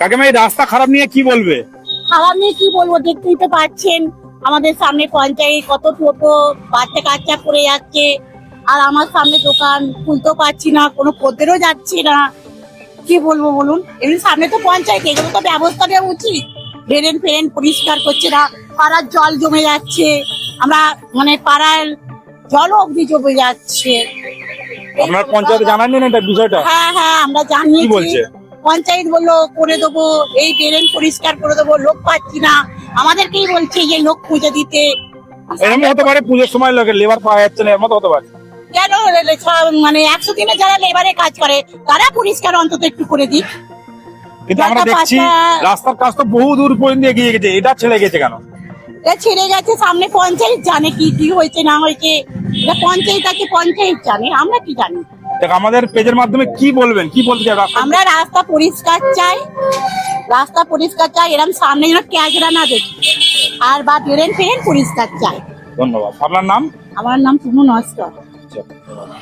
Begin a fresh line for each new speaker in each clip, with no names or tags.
কাকিমা এই রাস্তা খারাপ নিয়ে কি বলবে?
খারাপ নিয়ে কি বলব, দেখতেই তো পাচ্ছেন। আমাদের সামনে পঞ্চায়েত কত টোটো বাচ্চা কাচ্চা পড়ে যাচ্ছে। আর আমার সামনে দোকান খুলতেও পারছি না, কোনো খদ্দেরও যাচ্ছে না। কি বলব বলুন? এমনি সামনে তো পঞ্চায়েত, এগুলো তো ব্যবস্থা নেওয়া উচিত। ড্রেন ফ্রেন পরিষ্কার করছে না, পাড়ার জল জমে যাচ্ছে। আমরা মানে পাড়ার জল অবধি জমে যাচ্ছে।
আপনার পঞ্চায়েতে জানাননি না এটা বিষয়টা?
হ্যাঁ হ্যাঁ আমরা
কি
জানিয়েছি
বলছে?
পঞ্চায়েত বলল করে দেবো এই ড্রেন পরিষ্কার করে দেবো লোক পাচ্ছি না। আমাদেরকেই বলছে যে লোক খুঁজে দিতে।
এরকম হতে পারে পুজোর সময় লোকে লেবার পাওয়া যাচ্ছে না এর মতো হতে পারে।
কেন? মানে একশো দিনে যারা লেবারে কাজ করে তারা পরিষ্কার অন্তত একটু করে দিক।
কিন্তু আমরা দেখছি রাস্তার কাজ তো বহু দূর পর্যন্ত এগিয়ে গেছে এটা ছেড়ে গেছে কেন?
এটা ছেড়ে গেছে সামনে পঞ্চায়েত জানে কি কি হয়েছে না হয়েছে। এটা পঞ্চায়েত আছে পঞ্চায়েত জানে আমরা কি জানি?
দেখ আমাদের পেজের মাধ্যমে কি বলবেন কি বলতে চাই?
আমরা রাস্তা পরিষ্কার চাই রাস্তা পরিষ্কার চাই এরকম সামনে যেন ক্যাজরা না দেখি। আর বা ড্রেন ফ্রেন পরিষ্কার চাই।
ধন্যবাদ। আপনার নাম?
আমার নাম তুমু নস্কর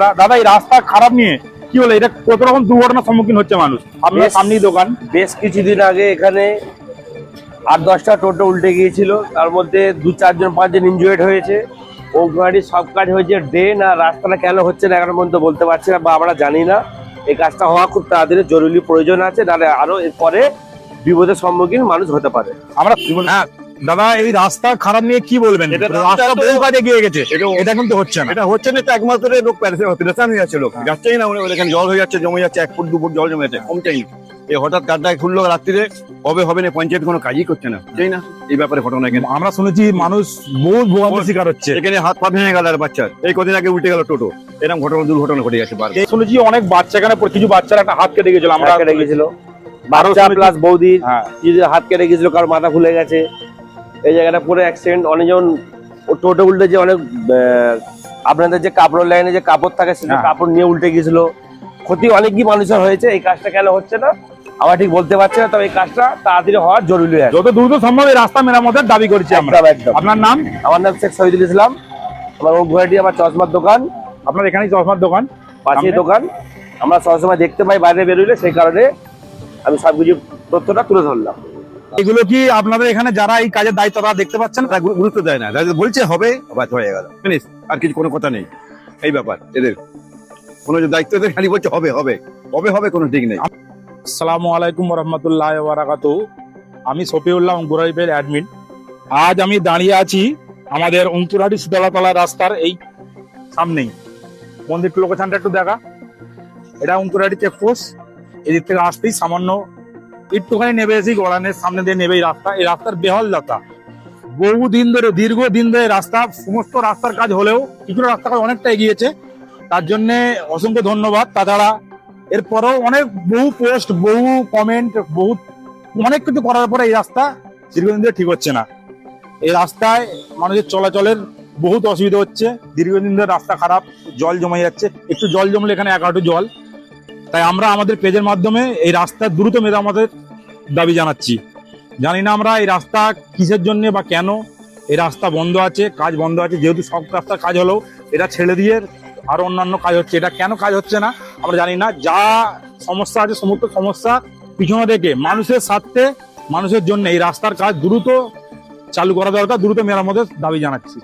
দা- দাদা এই রাস্তা খারাপ নিয়ে কি বলে এটা কত রকম দুর্ঘটনার সম্মুখীন হচ্ছে মানুষ? আপনার সামনেই দোকান।
বেশ কিছুদিন আগে এখানে আট দশটা টোটো উল্টে গিয়েছিল। তার মধ্যে দু চারজন পাঁচজন ইনজুয়েড হয়েছে। ও গাড়ির সব কাজ হয়েছে ড্রেন আর রাস্তাটা কেন হচ্ছে না এখনও পর্যন্ত বলতে পারছি না বা আমরা জানি না। এই কাজটা হওয়া খুব তাড়াতাড়ি জরুরি প্রয়োজন আছে নাহলে আরও এরপরে বিপদের সম্মুখীন মানুষ হতে পারে।
আমরা হ্যাঁ দাদা এই রাস্তা খারাপ নিয়ে কি বলবেন?
এটা
রাস্তা
রাস্তা
বহু কাজে গিয়ে গেছে।
এটা-
এটা কিন্তু হচ্ছে না।
এটা হচ্ছে না তো একমাত্র লোক পেরেশান হয়ে যাচ্ছে লোক। যাচ্ছেই না জল হয়ে যাচ্ছে জমে যাচ্ছে এক ফুট দু ফুট জল জমে যাচ্ছে কমছেই না। এই হঠাৎ কারটায় খুললো রাত্রিরে হবে হবে না পঞ্চায়েত কোনো কাজই করছে না। বুঝছেই না। এই ব্যাপারে ঘটনা এখানে।
আমরা শুনেছি মানুষ বহু ভোগান্তির শিকার হচ্ছে।
এখানে হাত পা ভেঙে গেল আর বাচ্চার। এই কদিন আগে উল্টে গেল টোটো। এরকম ঘটনা দুর্ঘটনা ঘটে গেছে বার
এই শুনেছি অনেক বাচ্চা এখানে কিছু বাচ্চারা একটা হাত কেটে গেছিল। আমরা
হাত কেটে গেছিল।
আরও
প্লাস বৌদির
হ্যাঁ।
হাত কেটে গেছিল কারও মাথা খুলে গেছে। এই জায়গাটা পুরো অ্যাক্সিডেন্ট অনেকজন টোটো উল্টে যে অনেক আহ, আপনাদের যে কাপড় লাইনে যে কাপড় থাকে সে
হ্যাঁ।
কাপড় নিয়ে উল্টে গেছিল। ক্ষতি অনেকই মানুষের হয়েছে। এই কাজটা কেন হচ্ছে না? আমার ঠিক বলতে পারছি না তবে এই কাজটা তাড়াতাড়ি হওয়ার জরুরি আছে।
যত দ্রুত সম্ভব এই রাস্তা মেরামতের দাবি করছি আমরা।
একদম
আপনার নাম?
আমার নাম শেখ শহীদুল ইসলাম। আমার গুয়াহাটি আমার চশমার দোকান।
আপনার এখানেই চশমার দোকান? সামনে?
দোকান। আমরা সবসময় দেখতে পাই বাইরে বেরোলে সেই কারণে আমি সবকিছু তথ্যটা তুলে ধরলাম।
এগুলো কি আপনাদের এখানে যারা এই কাজের দায়িত্ব তারা দেখতে পাচ্ছেন
তারা গুরুত্ব দেয় না। বলছে হবে হয়ে গেল। আর কিছু কোনো কথা নেই। এই ব্যাপার এদের। কোনো যে দায়িত্ব খালি বলছে হবে হবে। হবে হবে কোনো ঠিক নেই।
আসসালামু আলাইকুম রহমতুল্লাহ বারাকাতু আমি সফিউল্লাহ অঙ্কুরাইবের অ্যাডমিন আজ আমি দাঁড়িয়ে আছি আমাদের অঙ্কুরহাটি শীতলাতলা রাস্তার এই সামনেই। মন্দিরটা লোকেশনটা একটু দেখা। এটা অঙ্কুরাটি চেকপোস্ট এদিক থেকে আসতেই সামান্য একটুখানি নেবে এসি গড়ানের সামনে দিয়ে নেবে এই রাস্তা। এই রাস্তার বেহলতা বহু দিন ধরে দীর্ঘ দিন ধরে রাস্তা, সমস্ত রাস্তার কাজ হলেও কিছুটা রাস্তার কাজ অনেকটা এগিয়েছে। তার জন্যে অসংখ্য ধন্যবাদ। তাছাড়া এরপরেও অনেক বহু পোস্ট বহু কমেন্ট বহু অনেক কিছু করার পরে এই রাস্তা দীর্ঘদিন ধরে ঠিক হচ্ছে না। এই রাস্তায় মানুষের চলাচলের বহুত অসুবিধা হচ্ছে। দীর্ঘদিন ধরে রাস্তা খারাপ, জল জমে যাচ্ছে। একটু জল জমলে এখানে এক হাঁটু জল। তাই আমরা আমাদের পেজের মাধ্যমে এই রাস্তার দ্রুত মেরামতের দাবি জানাচ্ছি। জানি না আমরা এই রাস্তা কিসের জন্য বা কেন। এই রাস্তা বন্ধ আছে, কাজ বন্ধ আছে, যেহেতু সব রাস্তার কাজ হলেও এটা ছেড়ে দিয়ে আরও অন্যান্য কাজ হচ্ছে। এটা কেন কাজ হচ্ছে না? আমরা জানি না। যা সমস্যা আছে, সমস্ত সমস্যা পিছনে দেখে মানুষের স্বার্থে, মানুষের জন্য এই রাস্তার কাজ দ্রুত চালু করা দরকার, দ্রুত মেরামতের দাবি জানাচ্ছি।